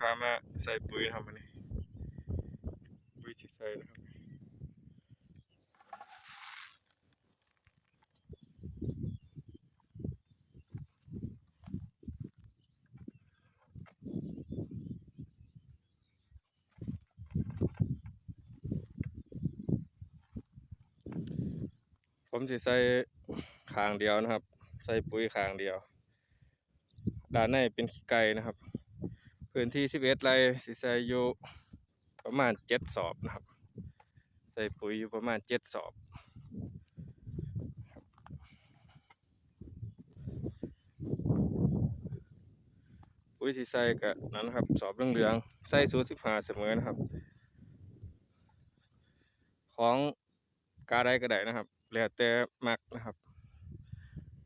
พามาใส่ปุ๋ยนะครับวันนี้ปุ๋ยที่ใส่นะครับผมจะใส่คางเดียวนะครับ ใส่ปุ๋ยคางเดียว ด้านในเป็นขี้ไก่นะครับ พื้นที่11ไร่สิใส่อยู่ประมาณ7สอบนะครับ ใส่ปุ๋ยอยู่ประมาณ7สอบปุ๋ยที่ใส่ก็นั่นครับ สอบเหลืองๆใส่สูตร15เสมอนะครับ ของกาใดก็ได้นะครับแล้วแต่มักนะครับ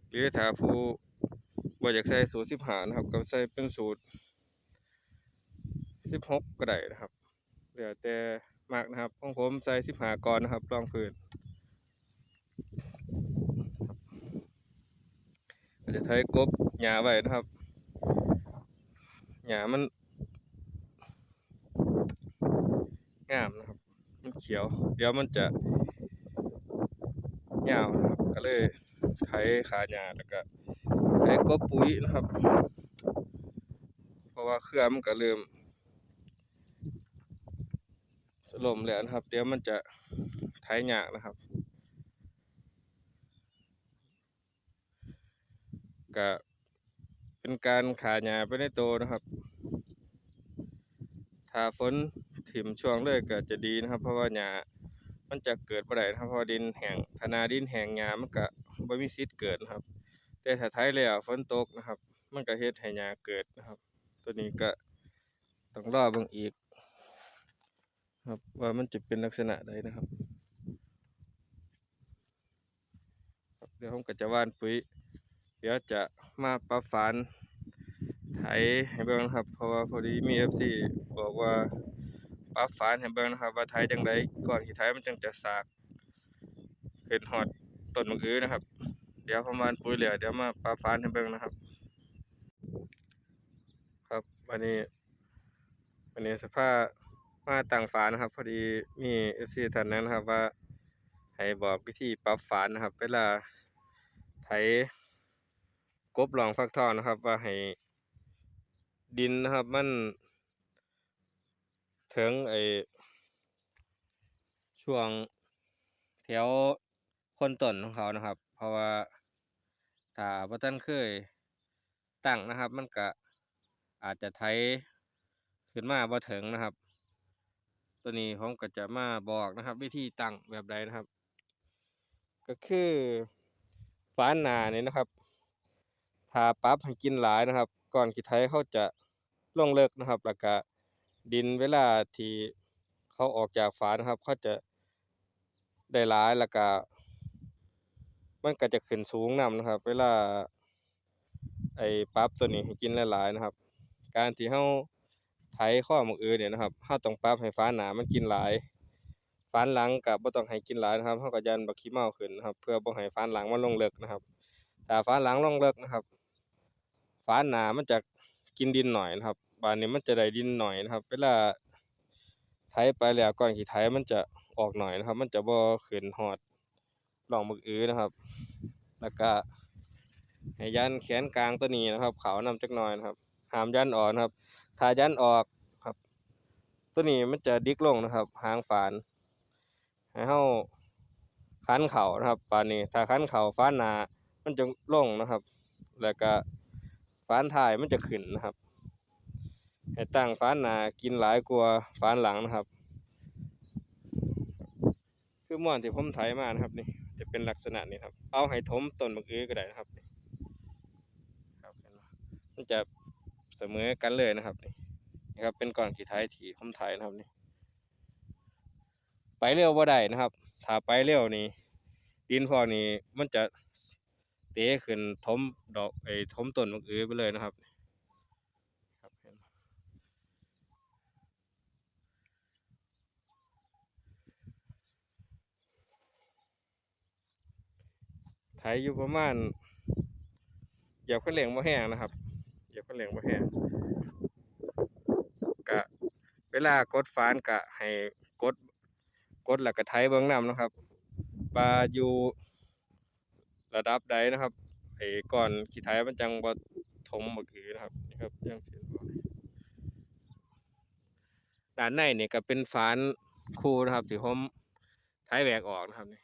หรือถ้าผู้บ่อยากใส่สูตร15นะครับ ก็ใส่เป็นสูตร 16ก็ได้นะครับแล้วแต่มากนะครับของผมใส่15ก่อนนะครับรองพื้นจะไถกบหญ้าไว้นะครับหญ้ามันงามนะครับ มันเขียว เดี๋ยวมันจะยาวนะครับ ก็เลยไถขาหญ้าแล้วก็ไถกบปุ๋ยนะครับ เพราะว่าเครือมันก็เริ่ม ลมแล้วนะครับ เดี๋ยวมันจะไถยหยากนะครับก็เป็นการขาหญ้าไปในโตนะครับ ถ้าฝนถิ่มช่วงเลยก็จะดีนะครับ เพราะว่าหญ้ามันจะเกิดบ่ได้นะครับเพราะดินแห้งถ้าหนาดินแห้งหญ้ามันก็บ่มีสิทธิ์เกิดนะครับ แต่ถ้าไถแล้วฝนตกนะครับ มันก็เฮ็ดให้หญ้าเกิดนะครับ ตัวนี้ก็ต้องรอเบิ่งอีก ครับว่ามันจะเป็นลักษณะใดนะครับ เดี๋ยวผมก็จะว่านปุ๋ย เดี๋ยวจะมาปรับฝานไถให้เบิ่งนะครับ เพราะว่าพอดีมี FC บอกว่าปรับฝานให้เบิ่งนะครับว่าไถจังไดก่อนที่ไถมันจังจะสากขึ้นฮอดต้นมะอือนะครับ เดี๋ยวผมว่านปุ๋ยแล้วเดี๋ยวมาปรับฝานให้เบิ่งนะครับ ครับวันนี้วันนี้สภาพ มาตั้งฝานะครับ พอดีมี FC ท่านนั้นนะครับ ว่าให้บอกวิธีปรับฝานะครับ เวลาไถกบหลองฟักทองนะครับ ว่าให้ดินนะครับ มันถึงไอช่วงแถวคนต้นของเขานะครับ เพราะว่าถ้าบ่ทันเคยตั้งนะครับ มันก็อาจจะไถขึ้นมาบ่ถึงนะครับ ตัวนี้ผมก็จะมาบอกนะครับ วิธีตั้งแบบใดนะครับ ก็คือฝานหน้านี่ยนะครับถ้าปรับให้กินหลายนะครับ ก่อนขี้ไถเขาจะลงเลิกนะครับแล้วก็ดินเวลาที่เขาออกจากฝานะครับเขาจะได้หลายแล้วก็มันก็จะขึ้นสูงนำนะครับ เวลาไอ้ปรับตัวนี้ให้กินหลายๆนะครับ การที่เรา ข้อมกอือเนี่ยนะครับเราต้องปรับให้ฝาหนามันกินหลายฝานหลังก็บ่ต้องให้กินหลายนะครับเราก็ยันบักขี้เมาขึ้นนะครับ เพื่อบ่ให้ฝานหลังมันลงเลิกนะครับถ้าฝานหลังลงเลิกนะครับฝานหนามันจะกินดินหน่อยนะครับบานนี้มันจะได้ดินหน่อยนะครับ เวลาไถไปแล้วก่อนขี้ไถมันจะออกหน่อยนะครับ มันจะบ่ขึ้นฮอดร่องบักอือนะครับ แล้วก็ให้ยันแขนกลางตัวนี้นะครับ ขาวนำจักหน่อยนะครับหามยันอ่อนะครับถ้ายันออกครับ ตัวนี้มันจะดิกลงนะครับ หางฝานให้เฮาคันเข่านะครับปานนี้ถ้าคันเข่าฟ้านหนามันจะลงนะครับ แล้วก็ฟ้านท้ายมันจะขึ้นนะครับให้ตั้งฟ้านหนากินหลายกว่าฟ้านหลังนะครับ คือม่วนที่ผมไถมานะครับนี่จะเป็นลักษณะนี้ครับ เอาให้ถมต้นมะอื้อก็ได้นะครับนี่ครับเห็นบ่มันจะ เสมอกันเลยนะครับนี่นี่ครับ เป็นก่อนขี้ไถที่ผมไถนะครับนี่ไปเร็วบ่ได้นะครับถ้าไปเร็วนี่ดินพวกนี้มันจะเตะขึ้นทมดอกไอ้ทมต้นมะอือไปเลยนะครับครับเห็นบ่ไถอยู่ประมาณเหยียบคันเร่งบ่แห้งนะครับ เหยียงบ่แห้งลากดฝานก็ให้กดกดแล้วก็ไถเบิ่งนำนะครับว่าอยู่ระดับใดนะครับไอ้ก้อนขี้ไถมันจังบ่ถมบักอือนะครับนี่ครับย่างที่บด้านในนี่ก็เป็นฝานคู่นะครับที่ผมไถแหวกออกนะครับนี่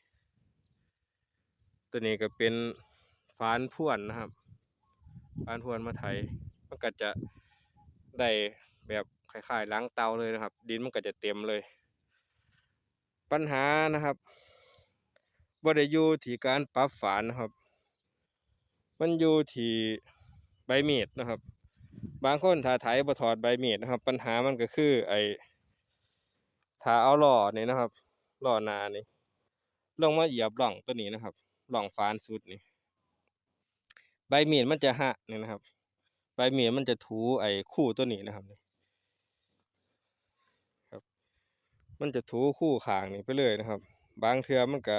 ตัวนี้ก็เป็นฝานพ่วนนะครับฝานพ่วนมาไถ มันก็จะได้แบบคล้ายๆล้างเตาเลยนะครับ ดินมันก็จะเต็มเลย ปัญหานะครับบ่ได้อยู่ที่การปรับฝานนะครับ มันอยู่ที่ใบเมีดนะครับ บางคนถ้าไถบ่ถอดใบเมีดนะครับ ปัญหามันก็คือไอ้ถ้าเอาหล้อนี่นะครับหล้อนานี่ลงมาเหยียบร่องตัวนี้นะครับร่องฝานสุดนี่ใบมีดมันจะหักนี่นะครับ ใบมีดมันจะถูไอ้คู่ตัวนี้นะครับนี่ครับ มันจะถูคู่ขางนี่ไปเลยนะครับ บางเทื่อมันก็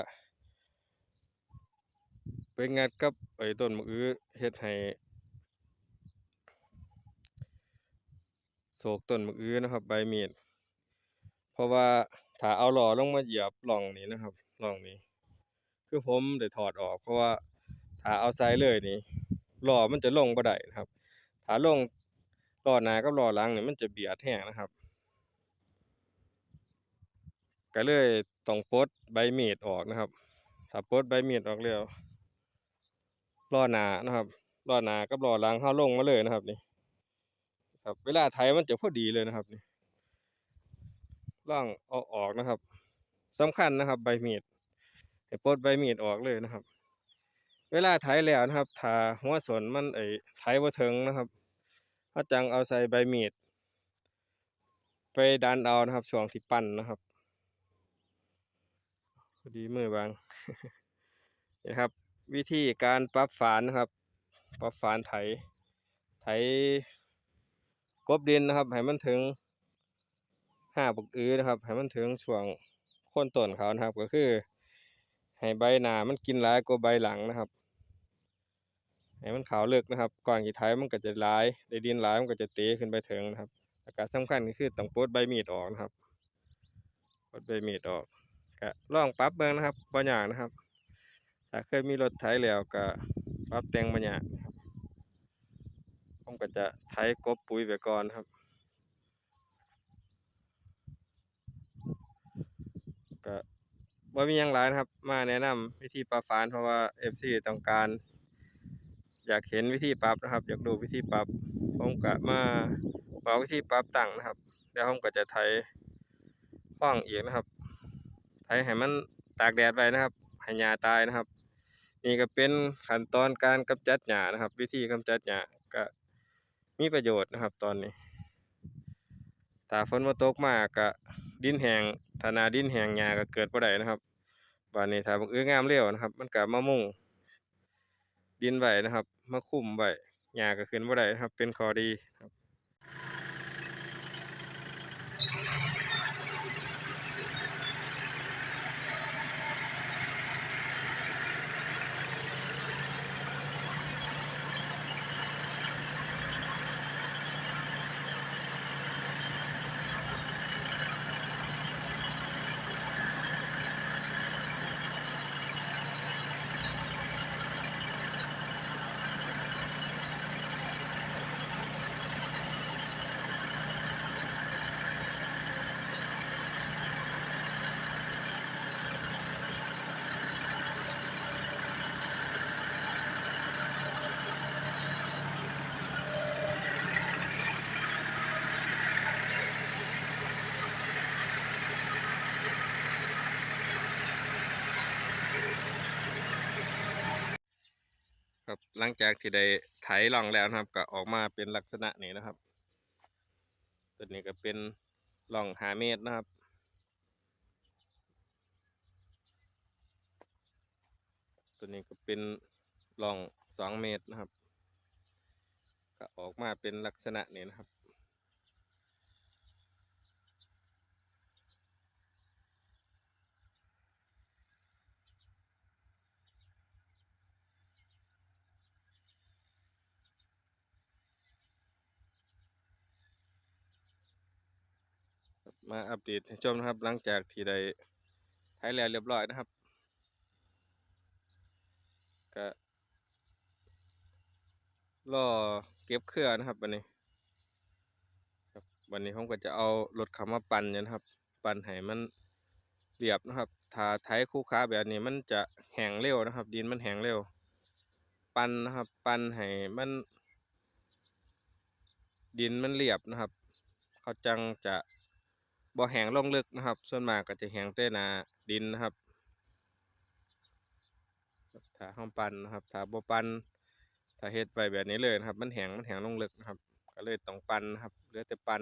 ไปงัดกับไอ้ต้นมะอื้อเฮ็ดให้โศกต้นมะอื้อนะครับ ใบเมีดเพราะว่าถ้าเอาหล้อลงมาเหยียบร่องนี้นะครับร่องนี้ คือผมได้ถอดออกเพราะว่าถ้าเอาใส่เลยนี่ล้อมันจะลงบ่ได้นะครับ ถ้าลงล้อหน้ากับล้อหลังเนี่ยมันจะเบียดแรงนะครับ ก็เลยต้องปลดใบเมดออกนะครับ ถ้าปลดใบเมดออกแล้วล้อหน้านะครับล้อหน้ากับล้อหลังเฮาลงมาเลยนะครับนี่ครับเวลาไถมันจะพอดีเลยนะครับนี่ล่องเอาออกนะครับสำคัญนะครับ ใบมีดให้ปลดใบมีดออกเลยนะครับ เวลาไถแล้วนะครับถ้าหัวสนมันไอ้ไถบ่ถึงนะครับ เฮาจังเอาใส่ใบมีด ไปดันเอานะครับ ช่วงที่ปั้นนะครับพอดีมือบางนี่ครับ วิธีการปรับฝานนะครับ ปรับฝานไถ ไถกบดินนะครับ ให้มันถึงห้าบักอือนะครับ ให้มันถึงช่วงโค่นต้นเขานะครับ ก็คือ ให้ใบหนามันกินหลายกว่าใบหลังนะครับ ให้มันขาวเลึกนะครับก่อนกี่ไถมันก็จะหลายได้ดินหลายมันก็จะเตะขึ้นไปถึงนะครับแล้วก็สำคัญก็คือต้องปลดใบมีดออกนะครับปลดใบมีดออกก็ลองปรับเบิ่งนะครับบ่ยากนะครับ ถ้าเคยมีรถไถแล้วก็ปรับแต่งบ่ยากนะครับผมก็จะไถกบปุ๋ยไปก่อนครับก็บ่มีหยังหลนะครับ มาแนะนำวิธีปรับฝานเพราะว่า FC ต้องการ อยากเห็นวิธีปรับนะครับ อยากดูวิธีปรับผมก็มาบอกวิธีปรับตั้งนะครับแล้วผมก็จะไถห้องอีกนะครับไถให้มันตากแดดไว้นะครับให้หญ้าตายนะครับ นี่ก็เป็นขั้นตอนการกำจัดหญ้านะครับ วิธีกำจัดหญ้าก็มีประโยชน์นะครับ ตอนนี้ถ้าฝนบ่ตกมากก็ดินแห้งถ้านาดินแห้งหญ้าก็เกิดบ่ได้นะครับบัดนี้ถ้าบักอืองามเร็วนะครับ มันก็มามุง ดินไว้นะครับ มาคุ้มไว้หญ้าก็ขึ้นบ่ได้นะครับ เป็นข้อดีครับ หลังจากที่ได้ไถล่องแล้วนะครับ ก็ออกมาเป็นลักษณะนี้นะครับ ตัวนี้ก็เป็นล่องหาเมตรนะครับตัวนี้ก็เป็นล่องสองเมตรนะครับ ก็ออกมาเป็นลักษณะนี้นะครับ มาอัปเดตให้ชมนะครับ หลังจากที่ได้ไถแล้วเรียบร้อยนะครับก็รอเก็บเครือนะครับวันนี้ครับวันนี้ผมก็จะเอารถเข้ามาปั่นนะครับ ปั่นให้มันเรียบนะครับถ้าไถคู่ค้าแบบนี้มันจะแห้งเร็วนะครับ ดินมันแห้งเร็ว ปั่นนะครับ ปั่นให้มัน ดินมันเรียบนะครับ เขาจังจะ บ่แห้งลงลึกนะครับ ส่วนมากก็จะแห้งแต่หนาดินนะครับถ้าห้องปันนะครับถ้าบ่ปันถ้าเฮ็ดไปแบบนี้เลยนะครับ มันแห้งมันแห้งลงลึกนะครับ ก็เลยต้องปันนะครับเหลือแต่ปัน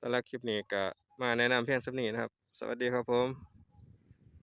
สำหรับคลิปนี้ก็มาแนะนำเพียงส่ำนี้นะครับ สวัสดีครับผม